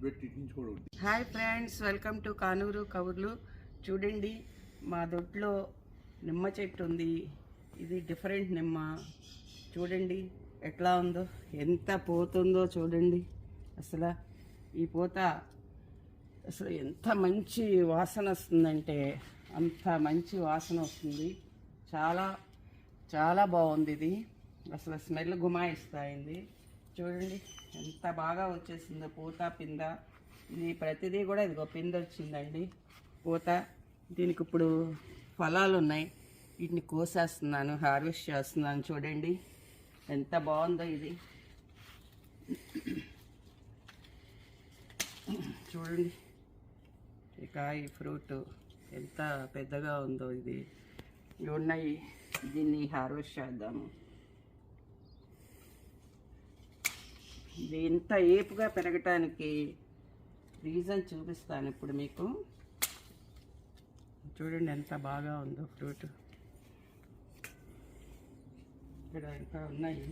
Hi friends welcome to Kanuru కవుర్లు చూడండి మా దొడ్లో నిమ్మ చెట్టు ఉంది. ఇది డిఫరెంట్ నిమ్మ. చూడండి ఎట్లా ఉందో ఎంత పోతుందో చూడండి. అసలు ఈ పూత అసలు ఎంత మంచి వాసన వస్తుందంటే అంత మంచి వాసన వస్తుంది. చాలా చాలా బాగుంది ఇది. అసలు స్మెల్ గుమాయిస్తాయింది. చూడండి ఎంత బాగా వచ్చేసిందో పూత పింద. ఇది ప్రతిదీ కూడా ఇదిగో పింద వచ్చిందండి. పూత దీనికి ఇప్పుడు ఫలాలు ఉన్నాయి. వీటిని కోసేస్తున్నాను హార్వెస్ట్ చేస్తున్నాను చూడండి. ఎంత బాగుందో ఇది. చూడండి. ఈ కాయ ఫ్రూట్ ఎంత పెద్దగా ఉందో ఇది. ఇవి ఉన్నాయి. దీన్ని హార్వెస్ట్ చేద్దాము. ఇది ఇంత ఏపుగా పెరగటానికి రీజన్ చూపిస్తాను ఇప్పుడు మీకు. చూడండి ఎంత బాగా ఉందో ఫ్రూట్. ఇక్కడ ఇంకా ఉన్నాయి.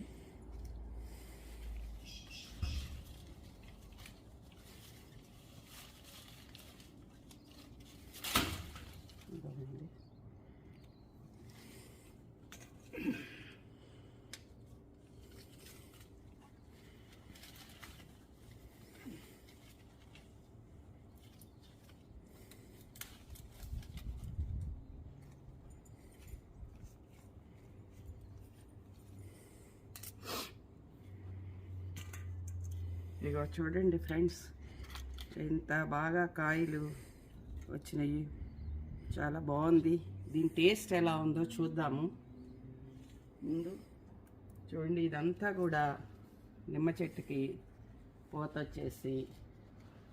ఇదిగో చూడండి ఫ్రెండ్స్ ఎంత బాగా కాయలు వచ్చినాయి. చాలా బాగుంది. దీని టేస్ట్ ఎలా ఉందో చూద్దాము. ముందు చూడండి ఇదంతా కూడా నిమ్మ చెట్టుకి పూత వచ్చేసి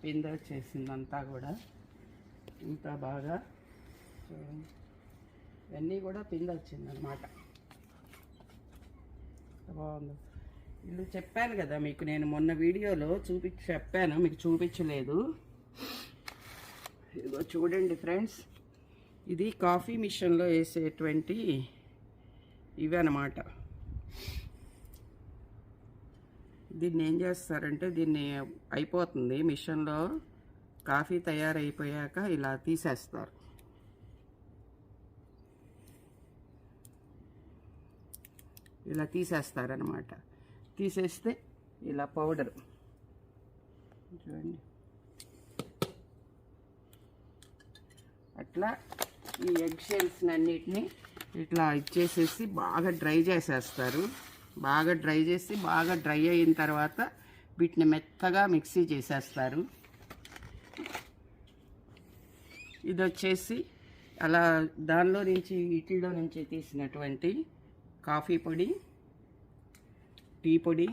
పింద వచ్చేసిందంతా కూడా. ఇంత బాగా చూడండి. ఇవన్నీ కూడా పింద వచ్చిందనమాట బాగుంది. ఇల్లు చెప్పాను కదా మీకు నేను మొన్న వీడియోలో చూపి చెప్పాను మీకు చూపించలేదు. ఇదిగో చూడండి ఫ్రెండ్స్ ఇది కాఫీ మిషన్లో వేసేటువంటి ఇవి అనమాట దీన్ని ఏం చేస్తారంటే దీన్ని అయిపోతుంది మిషన్లో కాఫీ తయారైపోయాక ఇలా తీసేస్తారు. ఇలా తీసేస్తారనమాట తీసేస్తే ఇలా పౌడర్. చూడండి. అట్లా ఈ ఎగ్ షెల్స్ని అన్నిటిని ఇట్లా ఇచ్చేసేసి బాగా డ్రై చేసేస్తారు. బాగా డ్రై చేసి బాగా డ్రై అయిన తర్వాత వీటిని మెత్తగా మిక్సీ చేసేస్తారు. ఇది వచ్చేసి అలా దానిలో నుంచి వీటిలో నుంచి తీసినటువంటి కాఫీ పొడి టీ పొడి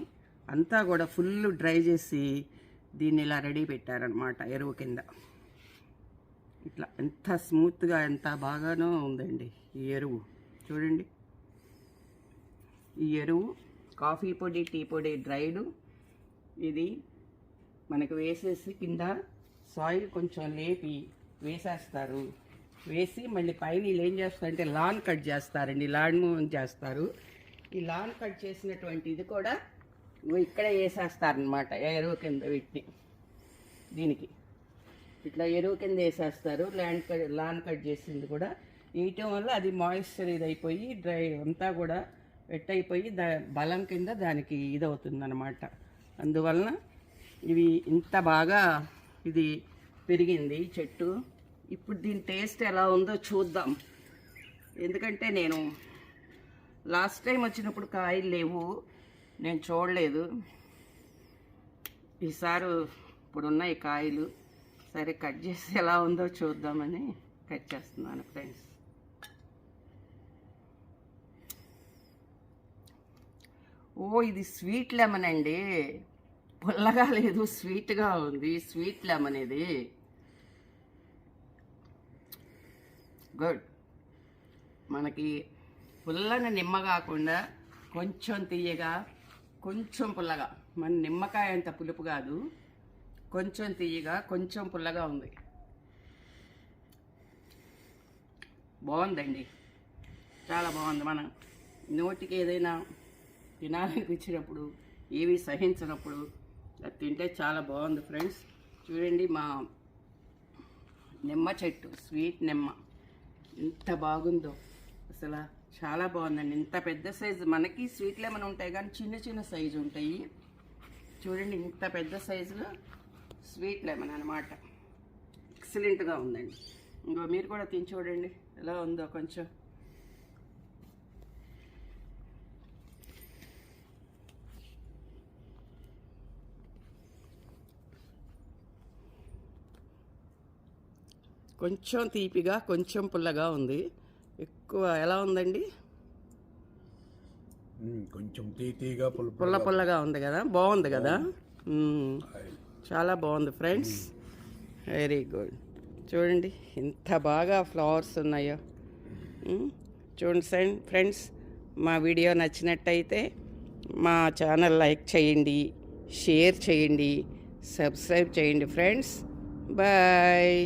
అంతా కూడా ఫుల్ డ్రై చేసి దీన్ని ఇలా రెడీ పెట్టారనమాట ఎరువు కింద. ఇట్లా ఎంత స్మూత్గా ఎంత బాగానో ఉందండి ఈ ఎరువు. చూడండి. ఈ ఎరువు కాఫీ పొడి టీ పొడి డ్రైడ్. ఇది మనకు వేసేసి కింద సాయిల్ కొంచెం లేపి వేసేస్తారు. వేసి మళ్ళీ పైన వీళ్ళు ఏం చేస్తారంటే లాన్ కట్ చేస్తారండి లాన్ మూవింగ్ చేస్తారు. ఈ లాన్ కట్ చేసినటువంటి ఇది కూడా ఇక్కడ వేసేస్తారనమాట ఎరువు కింద వీటిని దీనికి. ఇట్లా ఎరువు కింద వేసేస్తారు ల్యాండ్ కట్ లాన్ కట్ చేసింది కూడా. వేయటం వల్ల అది మాయిశ్చర్ ఇది అయిపోయి డ్రై అంతా కూడా వెట్ అయిపోయి దా బలం కింద దానికి ఇది అవుతుంది అనమాట అందువలన ఇవి ఇంత బాగా ఇది పెరిగింది చెట్టు. ఇప్పుడు దీని టేస్ట్ ఎలా ఉందో చూద్దాం. ఎందుకంటే నేను లాస్ట్ టైం వచ్చినప్పుడు కాయలు లేవు. నేను చూడలేదు. ఈసారి ఇప్పుడున్నాయి కాయలు. సరే కట్ చేసి ఎలా ఉందో చూద్దామని కట్ చేస్తున్నాను ఫ్రెండ్స్ ఓ ఇది స్వీట్ లెమన్ అండి. పుల్లగా లేదు స్వీట్గా ఉంది. స్వీట్ లెమన్ ఇది. గుడ్. మనకి పుల్లన నిమ్మ కాకుండా కొంచెం తీయగా కొంచెం పుల్లగా. మన నిమ్మకాయ అంత పులుపు కాదు. కొంచెం తీయగా కొంచెం పుల్లగా ఉంది. బాగుందండి. చాలా బాగుంది. మనం నోటికి ఏదైనా తినాలనిపించినప్పుడు ఏవి సహించినప్పుడు అది తింటే చాలా బాగుంది ఫ్రెండ్స్. చూడండి మా నిమ్మ చెట్టు స్వీట్ నిమ్మ. ఎంత బాగుందో. అసలు చాలా బాగుందండి. ఇంత పెద్ద సైజు మనకి స్వీట్ లెమన్ ఉంటాయి కానీ చిన్న చిన్న సైజు ఉంటాయి. చూడండి ఇంత పెద్ద సైజులో స్వీట్ లెమన్ అనమాట ఎక్సలెంట్గా ఉందండి. ఇంకో మీరు కూడా తిని చూడండి. ఎలా ఉందో కొంచెం. కొంచెం తీపిగా కొంచెం పుల్లగా ఉంది. ఎక్కువ ఎలా ఉందండి? కొంచెం తీతీగా పుల్ల పుల్లగా ఉంది కదా? బాగుంది కదా. చాలా బాగుంది ఫ్రెండ్స్. వెరీ గుడ్ చూడండి ఎంత బాగా ఫ్లవర్స్ ఉన్నాయో. చూడండి ఫ్రెండ్ ఫ్రెండ్స్ మా వీడియో నచ్చినట్టయితే మా ఛానల్ లైక్ చేయండి షేర్ చేయండి సబ్స్క్రైబ్ చేయండి ఫ్రెండ్స్. బాయ్.